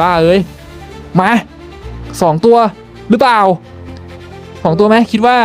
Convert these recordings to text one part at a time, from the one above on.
บ้าเอ้ยมาสองตัวหรือเปล่าสองตัวไหมคิดว่า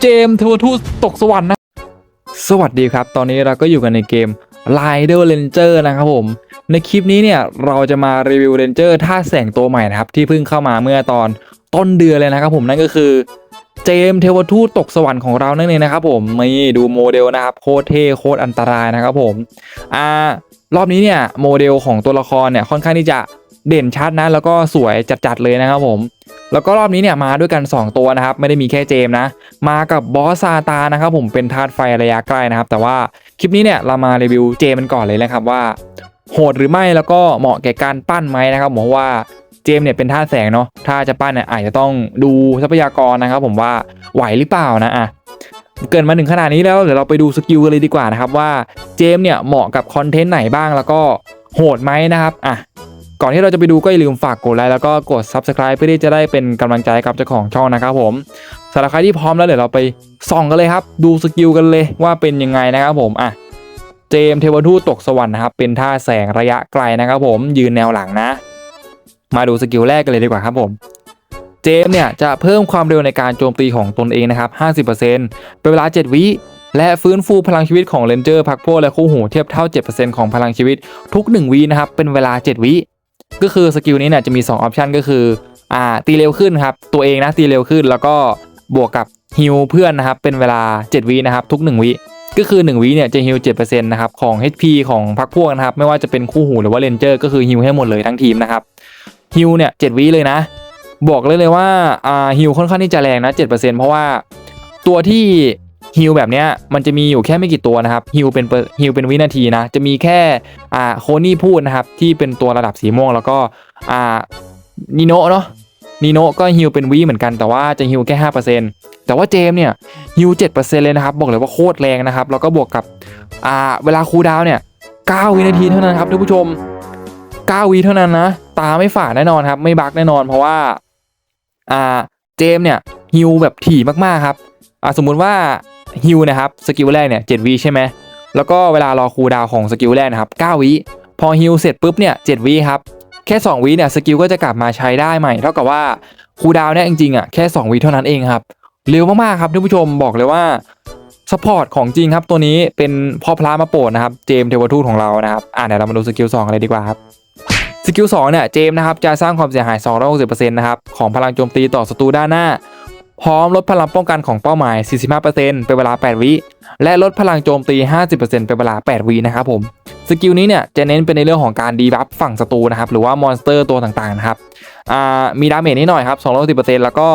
เจมเทวทูตตกสวรรค์นะ สวัสดีครับ ตอนนี้เราก็อยู่กันในเกม Rider Ranger นะครับผม ในคลิปนี้เนี่ยเราจะมารีวิว Ranger ท่าแสงตัวใหม่นะครับ ที่เพิ่งเข้ามาเมื่อตอนต้นเดือนเลยนะครับผมนั่นก็คือเจมเทวทูตตกสวรรค์ของเรานั่นเองนะครับผมนี่ดูโมเดลนะครับโคตรเท่โคตรอันตรายนะครับผมอ่ารอบนี้เนี่ยโมเดลของตัวละครเนี่ยค่อนข้างที่จะ เด่นชัดนะ แล้วก็สวยจัดๆเลยนะครับผม แล้วก็รอบนี้เนี่ยมาด้วยกัน 2 ตัวนะครับ ไม่ได้มีแค่เจมนะ มากับบอสซาตานะครับผมเป็นธาตุไฟระยะใกล้นะครับ แต่ว่าคลิปนี้เนี่ยเรามารีวิวเจมันก่อนเลยนะครับว่า โหดหรือไม่แล้วก็เหมาะแก่การปั้นไหมนะครับผมเพราะว่าเจมเนี่ยเป็นธาตุแสงเนาะถ้าจะปั้นเนี่ยอาจจะต้องดูทรัพยากรนะครับ ผมว่าไหวหรือเปล่านะอะเกินมาถึงขนาดนี้แล้วเดี๋ยวเราไปดูสกิลกันเลยดีกว่านะครับว่าเจมเนี่ยเหมาะกับคอนเทนต์ไหนบ้างแล้วก็โหดไหมนะครับอะ ก่อนที่เราจะไปดูก็อย่าลืมฝากกดไลค์แล้วก็กด Subscribe เพื่อที่จะได้เป็นกำลังใจกับเจ้าของช่องนะครับผมสำหรับใครที่พร้อมแล้วเดี๋ยวเราไปส่องกันเลยครับดูสกิลกันเลยว่าเป็นยังไงนะครับผมอะเจมเทวทูตตกสวรรค์นะครับเป็นท่าแสงระยะไกลนะครับผมยืนแนวหลังนะ มาดูสกิลแรกกันเลยดีกว่าครับผมเจมเนี่ยจะเพิ่มความเร็วในการโจมตีของตนเองนะครับ 50%เป็นเวลา 7 วิและฟื้นฟูพลังชีวิตของเลนเจอร์พักพวกและคู่หูเทียบเท่า 7%ของพลังชีวิตทุก 1วินะครับเป็นเวลา 7 วิ ก็คือสกิลนี้เนี่ยจะมี 2 ออปชันก็คืออ่าตีเร็วขึ้นครับ ตัวเองนะตีเร็วขึ้นแล้วก็บวกกับฮิลเพื่อนนะครับ เป็นเวลา 7วินะครับ ทุก 1 วิก็คือ 1วิเนี่ยจะฮิล7%นะครับของ HP ของพักพวกนะครับ ไม่ว่าจะเป็นคู่หูหรือว่าเลนเจอร์ก็คือฮิลให้หมดเลยทั้งทีมนะครับฮิลเนี่ย7วิเลยนะ บอกเลยเลยว่าอ่าฮิลค่อนข้างที่จะแรงนะ7%เพราะว่าตัวที่ ฮิลแบบเนี้ยมันจะมีอยู่แค่ไม่กี่ตัวนะครับฮิลเป็นฮิลเป็นวินาทีนะ จะมีแค่อ่าโคนี่พูดนะครับ ที่เป็นตัวระดับสีม่วงแล้วก็อ่านิโนะเนาะนิโนะก็ฮิลเป็นวิเหมือนกันแต่ว่าจะฮิลแค่ 5%แต่ว่าเจมเนี่ยฮิล7%เลยนะครับ บอกเลยว่าโคตรแรงนะครับ แล้วก็บวกกับอ่าเวลาคูดาวเนี่ย 9 วินาทีเท่านั้นครับท่านผู้ชม 9 วิเท่านั้นนะ ตาไม่ฝาดแน่นอนครับ ไม่บักแน่นอน เพราะว่าอ่าเจมเนี่ยฮิลแบบถี่มากๆครับอ่าสมมุติว่า ฮิลนะครับสกิลแรกเนี่ย7วิใช่ไหมแล้วก็เวลารอคูลดาวของสกิลแรกนะครับ9วิพอฮิลเสร็จปุ๊บเนี่ย7วิครับแค่ 2วิเนี่ยสกิลก็จะกลับมาใช้ได้ใหม่เท่ากับว่าคูลดาวเนี่ยจริงๆอะแค่ 2วิเท่านั้นเองครับเร็วมากๆครับท่านผู้ชมบอกเลยว่าสปอร์ตของจริงครับตัวนี้เป็นพ่อพระมาโปรดนะครับเจมส์เทวทูตของเรานะครับอ่าเดี๋ยวเรามาดูสกิล2กันเลยดีกว่าครับสกิล2เนี่ยเจมส์นะครับจะสร้างความเสียหาย 260%นะครับของพลังโจมตีต่อศัตรูด้านหน้า พร้อมลดพลังป้องกันของเป้าหมาย 45%เป็นเวลา 8 วิ และลดพลังโจมตี 50%เป็นเวลา 8 วินะครับผม สกิลนี้เนี่ยจะเน้นเป็นในเรื่องของการดีบัฟฝั่งศัตรูนะครับ หรือว่ามอนสเตอร์ตัวต่างๆนะครับ มีดาเมจนิดหน่อยครับ 260%แล้วก็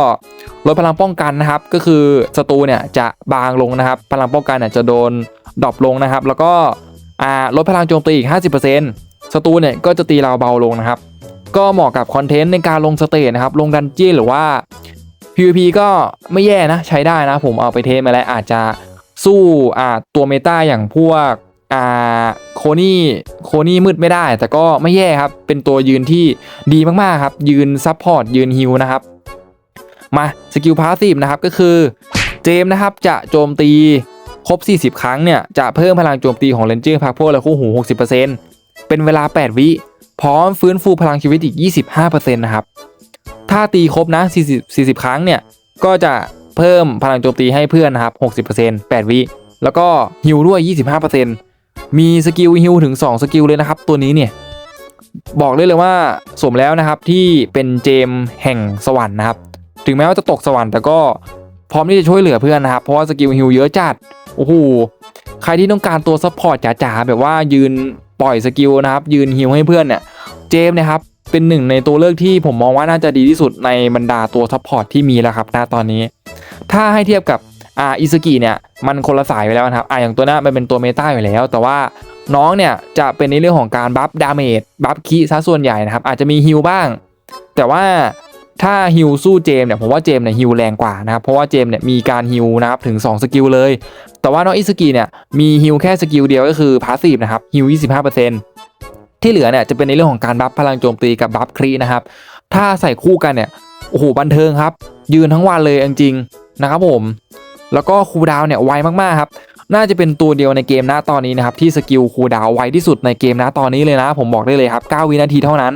ลดพลังป้องกันนะครับ ก็คือศัตรูเนี่ยจะบางลงนะครับ พลังป้องกันเนี่ยจะโดนดรอปลงนะครับ แล้วก็ลดพลังโจมตีอีก 50%ศัตรูเนี่ยก็จะตีเราเบาลงนะครับ ก็เหมาะกับคอนเทนต์ในการลงสเตจนะครับ ลงดันเจี้ยนหรือว่า PVP ก็ไม่แย่นะใช้ได้นะ ผมเอาไปเทสมาแล้วอาจจะสู้อ่าตัวเมตาอย่างพวกอ่าโคนี่โคนี่มืดไม่ได้ แต่ก็ไม่แย่ครับ เป็นตัวยืนที่ดีมากๆครับ ยืนซับพอร์ตยืนฮิลนะครับ มาสกิลพาสซีฟนะครับก็คือเจมนะครับจะโจมตีครบ 40 ครั้งเนี่ย จะเพิ่มพลังโจมตีของเลนเจอร์พักพวกและคู่หู 60%เป็นเวลา 8 วิ พร้อมฟื้นฟูพลังชีวิตอีก 25%นะครับ ถ้าตีครบนะ 40 40 ครั้งเนี่ย ก็จะเพิ่มพลังโจมตีให้เพื่อนนะครับ 60% 8 วิ แล้วก็ฮิลด้วย 25%มีสกิลฮิลถึง 2 สกิลเลยนะครับ ตัวนี้เนี่ย บอกได้เลยว่าสมแล้วนะครับที่เป็นเจมแห่งสวรรค์นะครับ ถึงแม้ว่าจะตกสวรรค์แต่ก็พร้อมที่จะช่วยเหลือเพื่อนนะครับ เพราะว่าสกิลฮิลเยอะจัด โอ้โห ใครที่ต้องการตัวซัพพอร์ตจ๋าๆแบบว่ายืนปล่อยสกิลนะครับ ยืนฮิลให้เพื่อนเนี่ย เจมนะครับ เป็นหนึ่งในตัวเลือกที่ผมมองว่าน่าจะดีที่สุดในบรรดาตัวซัพพอร์ตที่มีแล้วครับณตอนนี้ ถ้าให้เทียบกับอ่าอิสกิเนี่ยมันคนละสายไปแล้วนะครับอ่าอย่างตัวหน้มันเป็นตัวเมตาอยู่แล้ว แต่ว่าน้องเนี่ยจะเป็นในเรื่องของการบัฟดาเมจบัฟคีซะส่วนใหญ่นะครับอาจจะมีฮิลบ้าง แต่ว่าถ้าฮิลสู้เจมเนี่ยผมว่าเจมเนี่ยฮิลแรงกว่านะครับเพราะว่าเจมเนี่ยมีการฮิลนะครับถึง 2 สกิลเลย แต่ว่าน้องอิสกิเนี่ยมีฮิลแค่สกิลเดียวก็คือพาสซีฟนะครับฮิล25% ที่เหลือเนี่ยจะเป็นในเรื่องของการบัฟพลังโจมตีกับบัฟครีนะครับ ถ้าใส่คู่กันเนี่ยโอ้โหบันเทิงครับ ยืนทั้งวันเลยจริงๆนะครับผม แล้วก็คูดาวเนี่ยไวมากๆครับ น่าจะเป็นตัวเดียวในเกมณตอนนี้นะครับที่สกิลคูดาวไวที่สุดในเกมณตอนนี้เลยนะ ผมบอกได้เลยครับ 9 วินาทีเท่านั้น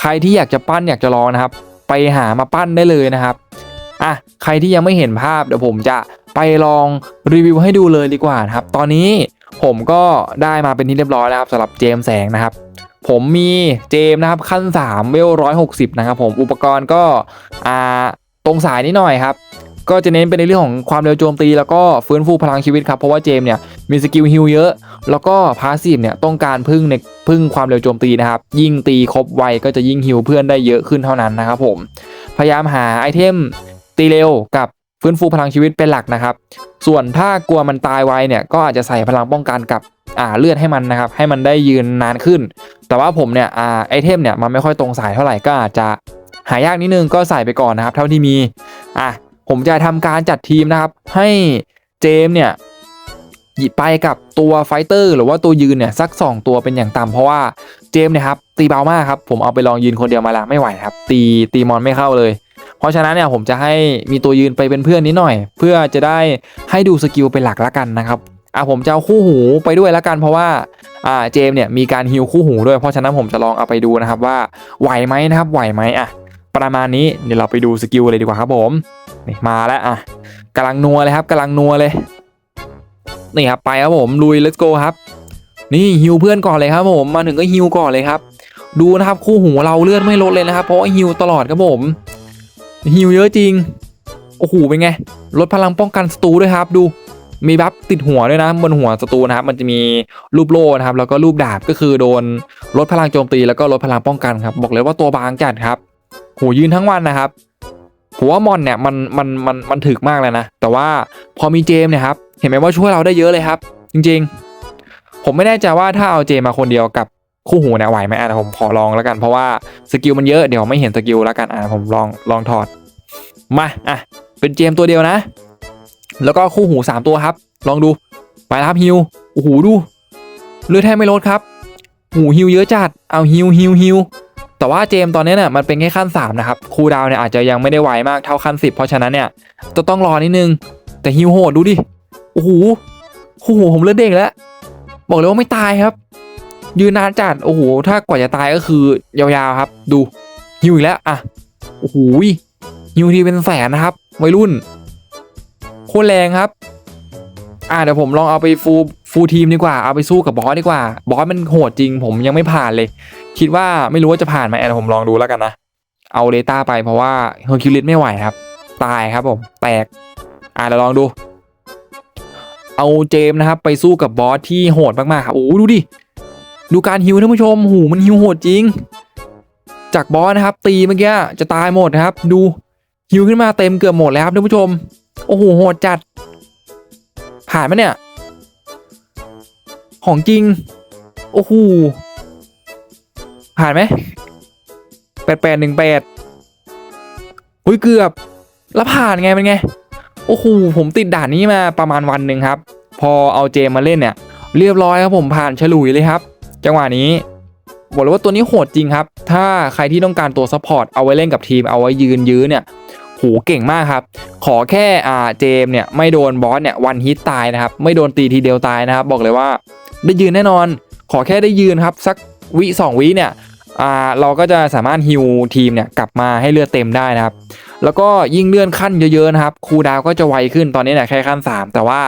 ใครที่อยากจะปั้นอยากจะลองนะครับ ไปหามาปั้นได้เลยนะครับอะใครที่ยังไม่เห็นภาพเดี๋ยวผมจะไปลองรีวิวให้ดูเลยดีกว่านะครับ ตอนนี้ผมก็ได้มาเป็นที่เรียบร้อยแล้วครับสำหรับเจมแสงนะครับ ผมมีเจมส์นะครับขั้น3เวล160 นะครับผมอุปกรณ์ก็ตรงสายนิดหน่อยครับ ก็จะเน้นไปในเรื่องของความเร็วโจมตี แล้วก็ฟื้นฟูพลังชีวิตครับ เพราะว่าเจมส์เนี่ยมีสกิลฮิลเยอะ แล้วก็พาสซีฟเนี่ยต้องการพึ่งในพึ่งความเร็วโจมตีนะครับ ยิ่งตีครบไวก็จะยิ่งฮิลเพื่อนได้เยอะขึ้นเท่านั้นนะครับผมพยายามหาไอเทมตีเร็วกับ ฟื้นฟูพลังชีวิตเป็นหลักนะครับ ส่วนถ้ากลัวมันตายไวเนี่ยก็อาจจะใส่พลังป้องกันกับอ่าเลือดให้มันนะครับให้มันได้ยืนนานขึ้น แต่ว่าผมเนี่ยอ่าไอเทมเนี่ยมันไม่ค่อยตรงสายเท่าไหร่ก็อาจจะหายากนิดนึงก็ใส่ไปก่อนนะครับ เท่าที่มีอะผมจะทำการจัดทีมนะครับ ให้เจมเนี่ยหยิบไปกับตัวไฟเตอร์หรือว่าตัวยืนเนี่ยสัก 2 ตัวเป็นอย่างต่ำเพราะว่าเจมเนี่ยครับตีเบามากครับผมเอาไปลองยืนคนเดียวมาแล้วไม่ไหวครับตีตีมอนไม่เข้าเลย เพราะฉะนั้นเนี่ยผมจะให้มีตัวยืนไปเป็นเพื่อนนิดหน่อย เพื่อจะได้ให้ดูสกิลเป็นหลักละกันนะครับอะผมจะเอาคู่หูไปด้วยละกันเพราะว่าอ่าเจมเนี่ยมีการฮิลคู่หูด้วยเพราะฉะนั้นผมจะลองเอาไปดูนะครับว่าไหวไหมนะครับไหวไหมอะประมาณนี้เดี๋ยวเราไปดูสกิลเลยดีกว่าครับผมนี่มาแล้วอะกำลังนัวเลยครับกำลังนัวเลยนี่ครับไปครับผมลุย let's go ครับ นี่ฮิวเพื่อนก่อนเลยครับผมมาถึงก็ฮิวก่อนเลยครับ ดูนะครับคู่หูเราเลือดไม่ลดเลยนะครับเพราะฮิวตลอดครับผม ฮิวเยอะจริง โอ้โหเป็นไง ลดพลังป้องกันศัตรูด้วยครับดูมีบัฟติดหัวด้วยนะบนหัวศัตรูนะครับ มันจะมีรูปโล่นะครับ แล้วก็รูปดาบก็คือโดนลดพลังโจมตีแล้วก็ลดพลังป้องกันครับ บอกเลยว่าตัวบางจัดครับโหยืนทั้งวันนะครับผมว่ามอนเนี่ยมันมันมันมันถึกมากเลยนะ แต่ว่าพอมีเจมเนี่ยครับ เห็นไหมว่าช่วยเราได้เยอะเลยครับ จริง ๆ ผมไม่แน่ใจว่าถ้าเอาเจมมาคนเดียวกับ คู่หูเนี่ยไหวไหมอะผมขอลองแล้วกันเพราะว่าสกิลมันเยอะเดี๋ยวไม่เห็นสกิลแล้วกันอะผมลองลองถอดมาอะเป็นเจมตัวเดียวนะ แล้วก็คู่หู 3 ตัวครับ ลองดูไปครับฮิวโอ้โหดูเลือดแทบไม่ลดครับหูฮิวเยอะจัดเอาฮิวฮิวฮิวแต่ว่าเจมตอนนี้เนี่ยมันเป็นแค่ขั้น 3 นะครับคูดาวเนี่ยอาจจะยังไม่ได้ไวมากเท่าขั้น 10 เพราะฉะนั้นเนี่ยจะต้องรอนิดนึง แต่ฮิวโหดดูดิโอ้โหโอ้โหผมเลือดเด้งแล้ว บอกเลยว่าไม่ตายครับ ยืนนานจัดโอ้โห ถ้ากว่าจะตายก็คือยาวๆครับ ดูฮิวอีกแล้วอะโอ้โหฮิวทีเป็นแสนนะครับวัยรุ่นโคตรแรงครับ อ่าเดี๋ยวผมลองเอาไปฟูฟูทีมดีกว่าเอาไปสู้กับบอสดีกว่า บอสมันโหดจริง ผมยังไม่ผ่านเลย คิดว่าไม่รู้ว่าจะผ่านไหมแอ่ผมลองดูแล้วกันนะเอาเดต้าไปเพราะว่าเฮอร์คิวลิสไม่ไหวครับ ตายครับผมแตก อ่าเดี๋ยวลองดู เอาเจมส์นะครับไปสู้กับบอสที่โหดมากๆครับโอ้ดูดิ ดูการฮิวท่านผู้ชมหูมันฮิวโหดจริง จากบอสนะครับ ตีเมื่อกี้จะตายหมดนะครับ ดูฮิวขึ้นมาเต็มเกือบหมดแล้วครับท่านผู้ชม โอ้โหโหดจัด ผ่านไหมเนี่ย ของจริง โอ้โหผ่านไหมแปดแปดหนึ่งแปดอุ้ยเกือบ แล้วผ่านไงเป็นไง โอ้โหผมติดด่านนี้มาประมาณวันหนึ่งครับ พอเอาเจมมาเล่นเนี่ย เรียบร้อยครับผมผ่านฉลุยเลยครับ จังหวะนี้บอกเลยว่าตัวนี้โหดจริงครับ ถ้าใครที่ต้องการตัวซัพพอร์ตเอาไว้เล่นกับทีมเอาไว้ยืนยื้อเนี่ยโหเก่งมากครับ ขอแค่อ่าเจมเนี่ยไม่โดนบอสเนี่ยวันฮิตตายนะครับ ไม่โดนตีทีเดียวตายนะครับ บอกเลยว่าได้ยืนแน่นอน ขอแค่ได้ยืนครับ สักวิสองวิเนี่ยอ่าเราก็จะสามารถฮิวทีมเนี่ยกลับมาให้เลือดเต็มได้นะครับ แล้วก็ยิ่งเลื่อนขั้นเยอะๆนะครับ คูดาวก็จะไวขึ้นตอนนี้เนี่ยแค่ขั้น 3 แต่ว่า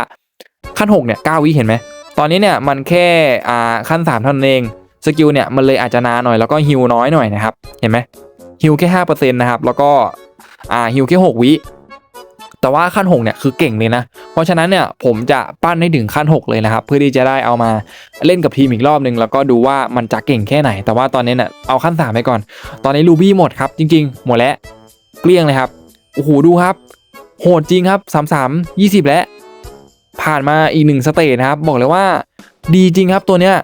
ขั้น6เนี่ย9วิเห็นไหม ตอนนี้เนี่ยมันแค่อ่าขั้น3เท่านั้นเองสกิลเนี่ยมันเลยอาจจะนานหน่อยแล้วก็ฮิวน้อยหน่อยนะครับเห็นไหมฮิวแค่5%นะครับแล้วก็อ่าฮิวแค่6วิแต่ว่าขั้น6เนี่ยคือเก่งเลยนะ เพราะฉะนั้นเนี่ยผมจะปั้นให้ถึงขั้น 6 เลยนะครับ เพื่อที่จะได้เอามาเล่นกับทีมอีกรอบหนึ่งแล้วก็ดูว่ามันจะเก่งแค่ไหน แต่ว่าตอนนี้เนี่ยเอาขั้น3ไปก่อน ตอนนี้ลูบี้หมดครับจริงๆ หมดแล้ว เกลี้ยงเลยครับ โอ้โหดูครับ โหดจริงครับ 3 3 20 แล้ว ผ่านมาอีกหนึ่งสเตจนะครับ บอกเลยว่าดีจริงครับตัวเนี้ย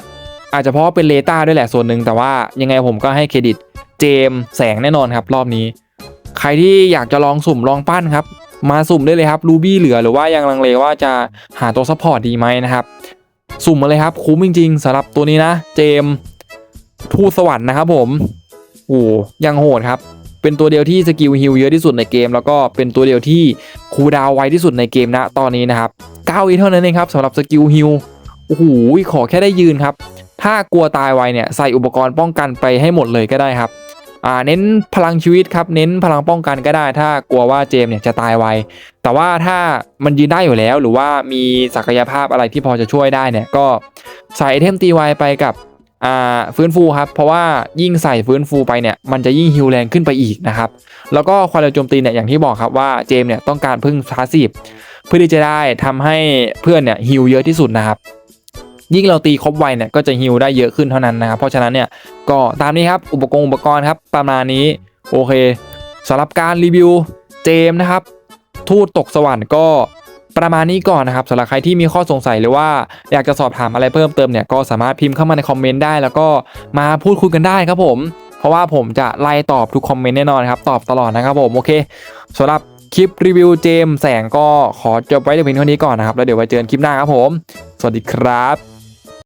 อาจจะเพราะเป็นเลต้าด้วยแหละส่วนหนึ่งแต่ว่ายังไงผมก็ให้เครดิตเจมแสงแน่นอนครับรอบนี้ ใครที่อยากจะลองสุ่มลองปั้นครับ มาสุ่มได้เลยครับรูบี้เหลือหรือว่ายังลังเลว่าจะหาตัวซัพพอร์ตดีไหมนะครับ สุ่มมาเลยครับคุ้มจริง ๆสำหรับตัวนี้นะ เจมทูสวรรค์นะครับผมโอ้ยังโหดครับ เป็นตัวเดียวที่สกิลฮิลเยอะที่สุดในเกม แล้วก็เป็นตัวเดียวที่คูดาวไวที่สุดในเกมนะตอนนี้นะครับ 9วิเท่านั้นเองครับสำหรับสกิลฮิลโอ้โหขอแค่ได้ยืนครับ ถ้ากลัวตายไวเนี่ยใส่อุปกรณ์ป้องกันไปให้หมดเลยก็ได้ครับอ่าเน้นพลังชีวิตครับเน้นพลังป้องกันก็ได้ ถ้ากลัวว่าเจมเนี่ยจะตายไวแต่ว่าถ้ามันยืนได้อยู่แล้ว หรือว่ามีศักยภาพอะไรที่พอจะช่วยได้เนี่ยก็ใส่ไอเทมตีไวไปกับอ่าฟื้นฟูครับ เพราะว่ายิ่งใส่ฟื้นฟูไปเนี่ยมันจะยิ่งฮิวแรงขึ้นไปอีกนะครับแล้วก็ความเร็วโจมตีเนี่ยอย่างที่บอกครับว่าเจมเนี่ยต้องการพึ่งพาสซี เพื่อที่จะได้ทำให้เพื่อนเนี่ยฮิวเยอะที่สุดนะครับ ยิ่งเราตีครบไวเนี่ยก็จะฮิวได้เยอะขึ้นเท่านั้นนะครับเพราะฉะนั้นเนี่ยก็ตามนี้ครับอุปกรณ์อุปกรณ์ครับประมาณนี้โอเคสำหรับการรีวิวเจมส์นะครับ ทูตตกสวรรค์ก็ประมาณนี้ก่อนนะครับสำหรับใครที่มีข้อสงสัยหรือว่าอยากจะสอบถามอะไรเพิ่มเติมเนี่ยก็สามารถพิมพ์เข้ามาในคอมเมนต์ได้ แล้วก็มาพูดคุยกันได้ครับผม เพราะว่าผมจะไล่ตอบทุกคอมเมนต์แน่นอนครับ ตอบตลอดนะครับผมโอเคสำหรับ คลิปรีวิวเจมแสงก็ขอจบไว้แต่เพียงเท่านี้ก่อนนะครับ แล้วเดี๋ยวไว้เจอกันคลิปหน้าครับผม สวัสดีครับ